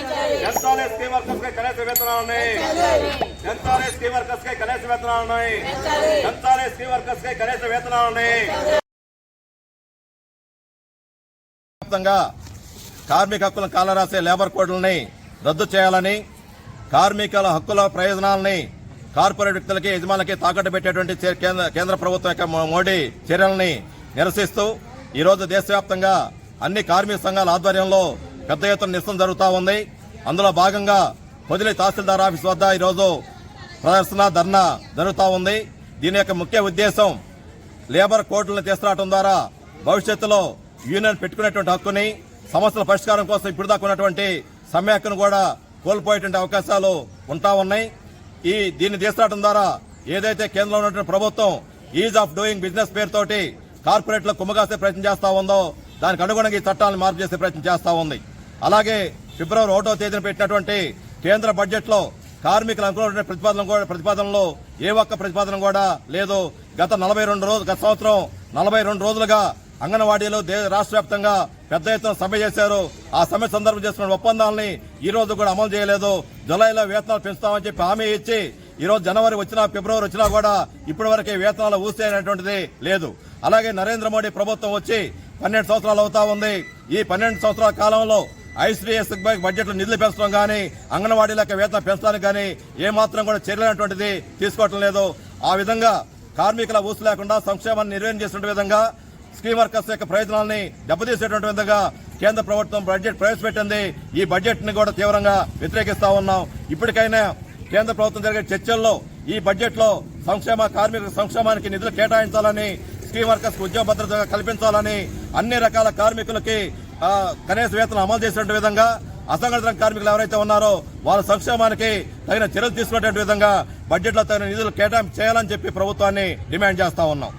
ఎంతాలే scheme వర్కర్స్కి కనీస వేతనాలు ఉన్నాయి ఎంతాలే స్కీమ్ వర్కర్స్కి కనీస వేతనాలు ఉన్నాయి ఎంతాలే స్కీమ్ వర్కర్స్కి కనీస వేతనాలు ఉన్నాయి కార్మిక హక్కులను కాలరాసే లేబర్ కోడ్లని రద్దు చేయాలని కార్మికుల హక్కుల ప్రయోజనాలని కార్పొరేట్ వ్యక్తులకి యజమానులకి తాకట్టు పెట్టేటువంటి కేంద్ర ప్రభుత్వం యొక్క మోడీ చర్యలని నిరసిస్తూ ఈరోజు దేశవ్యాప్తంగా అన్ని కార్మిక సంఘాల ఆధ్వర్యంలో పెద్ద ఎత్తున నిరసన జరుగుతూ ఉంది. అందులో భాగంగా పొదిలి తహసీల్దార్ ఆఫీస్ వద్ద ఈరోజు ప్రదర్శన ధర్నా జరుగుతూ ఉంది. దీని యొక్క ముఖ్య ఉద్దేశం లేబర్ కోర్టులను తీసుకురావడం ద్వారా భవిష్యత్తులో యూనియన్ పెట్టుకునేటువంటి హక్కుని సమస్యల పరిష్కారం కోసం ఇప్పుడు దాకున్నటువంటి సమ్మె హక్కును కూడా కోల్పోయేటువంటి అవకాశాలు ఉంటా ఉన్నాయి. ఈ దీన్ని తీసుకురావడం ద్వారా ఏదైతే కేంద్రంలో ఉన్నటువంటి ప్రభుత్వం ఈజ్ ఆఫ్ డూయింగ్ బిజినెస్ పేరుతోటి కార్పొరేట్లకు కుమ్మగాసే ప్రయత్నం చేస్తా ఉందో దానికి అనుగుణంగా ఈ చట్టాలను మార్పు చేసే ప్రయత్నం చేస్తా ఉంది. అలాగే ఫిబ్రవరి ఒకటో తేదీన పెట్టినటువంటి కేంద్ర బడ్జెట్లో కార్మికుల కార్మికులు అనుకున్న ప్రతిపాదన కూడా ప్రతిపాదనలో ఏ ఒక్క ప్రతిపాదన కూడా లేదు. గత నలభై రెండు రోజులు గత సంవత్సరం నలభై రెండు రోజులుగా అంగన్వాడీలో రాష్ట్ర వ్యాప్తంగా పెద్ద ఎత్తున సమ్మె చేశారు. ఆ సమ్మె సందర్భం చేస్తున్న ఒప్పందాలని ఈ రోజు కూడా అమలు చేయలేదు. జులైలో వేతనాలు పెంచుతామని చెప్పి హామీ ఇచ్చి ఈ రోజు జనవరి వచ్చినా ఫిబ్రవరి వచ్చినా కూడా ఇప్పటి వరకే వేతనాలు ఊసేటటువంటిది లేదు. అలాగే నరేంద్ర మోడీ ప్రభుత్వం వచ్చి పన్నెండు సంవత్సరాలు అవుతా ఉంది. ఈ పన్నెండు సంవత్సరాల కాలంలో ఐసీఎస్ బడ్జెట్లో నిధులు పెంచడం గానీ అంగన్వాడీలకు వేతనం పెంచడానికి కానీ ఏమాత్రం కూడా చర్యలైనటువంటిది తీసుకోవటం లేదు. ఆ విధంగా కార్మికుల ఊసు లేకుండా సంక్షేమాన్ని నిర్వహణ చేసిన విధంగా స్కీమ్ వర్కర్స్ యొక్క ప్రయోజనాలని దెబ్బతీసేటువంటి విధంగా కేంద్ర ప్రభుత్వం బడ్జెట్ ప్రవేశపెట్టింది. ఈ బడ్జెట్ని కూడా తీవ్రంగా వ్యతిరేకిస్తా ఉన్నాం. ఇప్పటికైనా కేంద్ర ప్రభుత్వం జరిగే చర్చల్లో ఈ బడ్జెట్లో సంక్షేమ కార్మిక సంక్షేమానికి నిధులు కేటాయించాలని స్కీమ్ వర్కర్స్ ఉద్యోగ భద్రత కల్పించాలని అన్ని రకాల కార్మికులకి కనీస వేతనం అమలు చేసినటువంటి విధంగా అసంఘటిత కార్మికులు ఎవరైతే ఉన్నారో వాళ్ళ సంక్షేమానికి తగిన చర్యలు తీసుకునేటువంటి విధంగా బడ్జెట్లో తగిన నిధులు కేటాయింపు చేయాలని చెప్పి ప్రభుత్వాన్ని డిమాండ్ చేస్తా ఉన్నాం.